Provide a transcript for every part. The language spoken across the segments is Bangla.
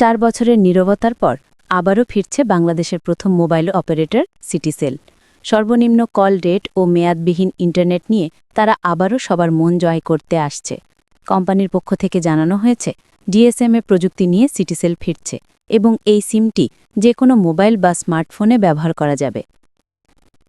চার বছরের নীরবতার পর আবারও ফিরছে বাংলাদেশের প্রথম মোবাইল অপারেটর, সিটিসেল। সর্বনিম্ন কল রেট ও মেয়াদবিহীন ইন্টারনেট নিয়ে তারা আবারও সবার মন জয় করতে আসছে। কোম্পানির পক্ষ থেকে জানানো হয়েছে, ডিএসএমএ প্রযুক্তি নিয়ে সিটিসেল ফিরছে এবং এই সিমটি যে কোনো মোবাইল বা স্মার্টফোনে ব্যবহার করা যাবে।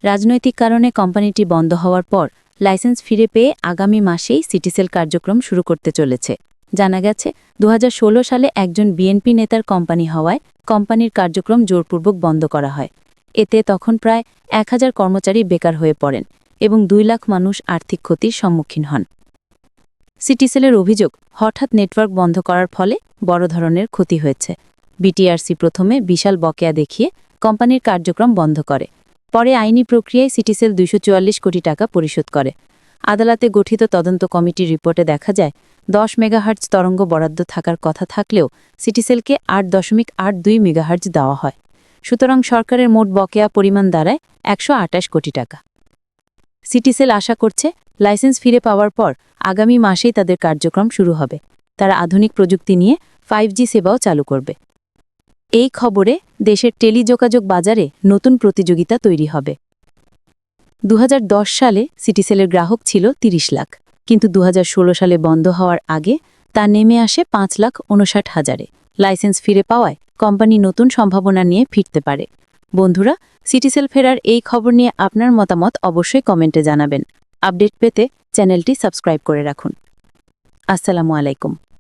রাজনৈতিক কারণে কোম্পানিটি বন্ধ হওয়ার পর লাইসেন্স ফিরে পেয়ে আগামী মাসেই সিটিসেল কার্যক্রম শুরু করতে চলেছে। জানা গেছে দু হাজার ষোলো সালে একজন বিএনপি নেতার কোম্পানি হওয়ায় কোম্পানির কার্যক্রম জোরপূর্বক বন্ধ করা হয়। এতে তখন প্রায় এক হাজার কর্মচারী বেকার হয়ে পড়েন এবং দুই লাখ মানুষ আর্থিক ক্ষতির সম্মুখীন হন। সিটিসেলের অভিযোগ, হঠাৎ নেটওয়ার্ক বন্ধ করার ফলে বড় ধরনের ক্ষতি হয়েছে। বিটিআরসি প্রথমে বিশাল বকেয়া দেখিয়ে কোম্পানির কার্যক্রম বন্ধ করে। পরে আইনি প্রক্রিয়ায় সিটিসেল দুইশো চুয়াল্লিশ কোটি টাকা পরিশোধ করে। আদালতে গঠিত তদন্ত কমিটির রিপোর্টে দেখা যায়, দশ মেগাহার্জ তরঙ্গ বরাদ্দ থাকার কথা থাকলেও সিটিসেলকে আট দশমিক আট দুই মেগাহার্জ দেওয়া হয়। সুতরাং সরকারের মোট বকেয়া পরিমাণ দাঁড়ায় একশো আটাশ কোটি টাকা। সিটিসেল আশা করছে, লাইসেন্স ফিরে পাওয়ার পর আগামী মাসেই তাদের কার্যক্রম শুরু হবে। তারা আধুনিক প্রযুক্তি নিয়ে ফাইভ সেবাও চালু করবে। এই খবরে দেশের টেলিযোগাযোগ বাজারে নতুন প্রতিযোগিতা তৈরি হবে। দু হাজার দশ সালে সিটিসেলের গ্রাহক ছিল ৩০ লাখ। কিন্তু দু হাজার ষোলো সালে বন্ধ হওয়ার আগে তা নেমে আসে পাঁচ লাখ উনষাট হাজারে। লাইসেন্স ফিরে পাওয়ায় কোম্পানি নতুন সম্ভাবনা নিয়ে ফিরতে পারে। বন্ধুরা সিটিসেল ফেরার এই খবর নিয়ে আপনার মতামত অবশ্যই কমেন্টে জানাবেন। আপডেট পেতে চ্যানেলটি সাবস্ক্রাইব করে রাখুন। আসসালামু আলাইকুম।